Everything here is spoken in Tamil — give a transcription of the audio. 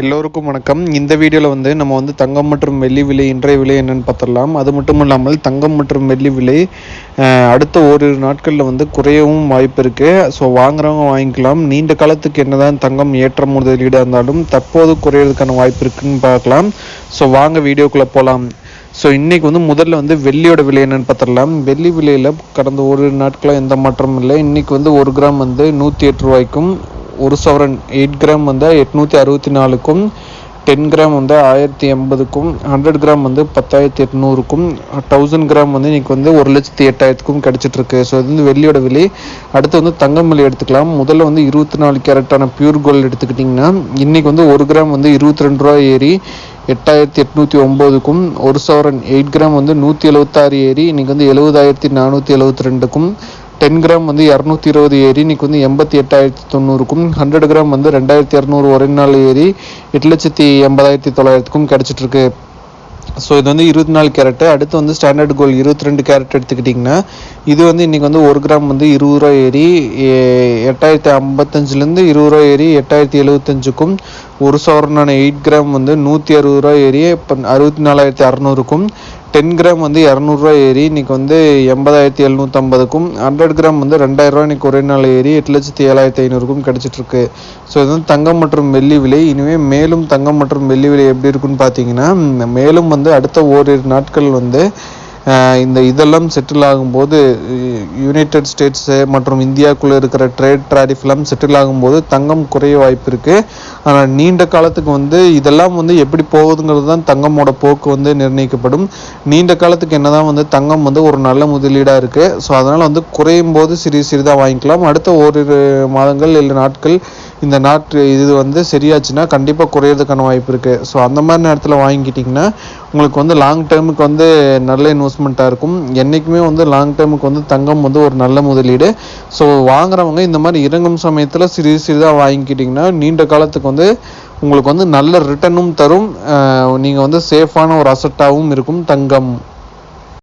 எல்லோருக்கும் வணக்கம். இந்த வீடியோவில் வந்து நம்ம வந்து தங்கம் மற்றும் வெள்ளி விலை இன்றைய விலை என்னென்னு பார்த்துடலாம். அது மட்டும் இல்லாமல் தங்கம் மற்றும் வெள்ளி விலை அடுத்த ஓரிரு நாட்களில் வந்து குறையவும் வாய்ப்பு இருக்குது ஸோ வாங்குறவங்க வாங்கிக்கலாம். நீண்ட காலத்துக்கு என்னதான் தங்கம் ஏற்ற முதலீடாக இருந்தாலும் தற்போது குறையிறதுக்கான வாய்ப்பு இருக்குன்னு பார்க்கலாம். ஸோ வாங்க வீடியோக்குள்ளே போகலாம் ஸோ இன்றைக்கி வந்து முதல்ல வந்து வெள்ளியோட விலை என்னென்னு பார்த்துடலாம். வெள்ளி விலையில் கடந்த ஒரு நாட்களாக எந்த மாற்றமும் இல்லை. இன்னைக்கு வந்து ஒரு கிராம் வந்து நூற்றி எட்டு ரூபாய்க்கும் ஒரு சவரன் எயிட் கிராம் வந்து எட்நூற்றி அறுபத்தி நாலுக்கும் டென் கிராம் வந்து ஆயிரத்தி எண்பதுக்கும் ஹண்ட்ரட் கிராம் வந்து பத்தாயிரத்தி எட்நூறுக்கும் தௌசண்ட் கிராம் வந்து இன்னைக்கு வந்து ஒரு லட்சத்தி எட்டாயிரத்துக்கும் கிடைச்சிட்டு இருக்கு ஸோ இது வந்து வெள்ளியோட விலை. அடுத்து வந்து தங்கம் விலை எடுத்துக்கலாம். முதல்ல வந்து இருபத்தி நாலு கேரட்டான பியூர் கோல்டு எடுத்துக்கிட்டிங்கன்னா இன்னைக்கு வந்து ஒரு கிராம் வந்து இருபத்தி ரெண்டு ரூபா ஏறி எட்டாயிரத்தி எட்நூற்றி ஒம்போதுக்கும் ஒரு சவரன் எயிட் கிராம் வந்து நூற்றி எழுபத்தாறு ஏறி இன்னைக்கு வந்து எழுபதாயிரத்தி நானூற்றி எழுபத்தி ரெண்டுக்கும் டென் கிராம் வந்து இரநூத்தி இருபது ஏறி இன்னைக்கு வந்து எண்பத்தி எட்டாயிரத்தி தொண்ணூறுக்கும் ஹண்ட்ரட் கிராம் வந்து ரெண்டாயிரத்தி இரநூறு ஒரே நாள் ஏறி எட்டு லட்சத்தி எண்பதாயிரத்தி தொள்ளாயிரத்துக்கும் கிடச்சிட்ருக்கு ஸோ இது வந்து இருபத்தி நாலு கேரட்டு. அடுத்து வந்து ஸ்டாண்டர்ட் கோல்டு இருபத்தி ரெண்டு கேரட் எடுத்துக்கிட்டிங்கன்னா இது வந்து இன்றைக்கி வந்து ஒரு கிராம் வந்து இருபது ரூபா ஏறி எட்டாயிரத்தி ஐம்பத்தஞ்சிலேருந்து இருபது ரூபா ஏறி எட்டாயிரத்தி எழுபத்தஞ்சுக்கும் ஒரு சவரனான எயிட் கிராம் வந்து நூற்றி அறுபது ரூபா ஏறி இப்போ அறுபத்தி நாலாயிரத்தி அறநூறுக்கும் டென் கிராம் வந்து இரநூறுவா ஏறி இன்னைக்கு வந்து எண்பதாயிரத்தி எழுநூற்றம்பதுக்கும் ஹண்ட்ரட் கிராம் வந்து ரெண்டாயிரரூவா இன்றைக்கி ஒரே நாள் ஏறி எட்டு லட்சத்தி ஏழாயிரத்தி ஐநூறுக்கும் கிடச்சிட்ருக்கு. ஸோ இது வந்து தங்கம் மற்றும் வெள்ளி விலை. இனிமேல் மேலும் தங்கம் மற்றும் வெள்ளி விலை எப்படி இருக்குன்னு பார்த்தீங்கன்னா மேலும் வந்து அடுத்த ஓரிரு நாட்கள் வந்து இந்த இதெல்லாம் செட்டில் ஆகும்போது யுனைடெட் ஸ்டேட்ஸு மற்றும் இந்தியாவுக்குள்ளே இருக்கிற ட்ரேட் ட்ராரிஃப்லாம் செட்டில் ஆகும்போது தங்கம் குறைய வாய்ப்பு இருக்குது ஆனால் நீண்ட காலத்துக்கு வந்து இதெல்லாம் வந்து எப்படி போகுதுங்கிறது தான் தங்கமோட போக்கு வந்து நிர்ணயிக்கப்படும். நீண்ட காலத்துக்கு என்னதான் வந்து தங்கம் வந்து ஒரு நல்ல முதலீடாக இருக்குது ஸோ அதனால் வந்து குறையும் போது சிறிது சிறிதாக வாங்கிக்கலாம். அடுத்த ஓரிரு மாதங்கள் இல்லை நாட்கள் இந்த நாட்டு இது வந்து சரியாச்சுன்னா கண்டிப்பாக குறையிறதுக்கான வாய்ப்பு இருக்குது ஸோ அந்த மாதிரி நேரத்தில் வாங்கிக்கிட்டிங்கன்னா உங்களுக்கு வந்து லாங் டேர்முக்கு வந்து நல்ல இன்வெஸ்ட்மெண்ட்டாக இருக்கும். என்றைக்குமே வந்து லாங் டேர்முக்கு வந்து தங்கம் வந்து ஒரு நல்ல முதலீடு. ஸோ வாங்குறவங்க இந்த மாதிரி இறங்கும் சமயத்தில் சிறிது சிறிதாக வாங்கிக்கிட்டிங்கன்னா நீண்ட காலத்துக்கு வந்து உங்களுக்கு வந்து நல்ல ரிட்டர்னும் தரும். நீங்கள் வந்து சேஃபான ஒரு அசட்டாகவும் இருக்கும் தங்கம்.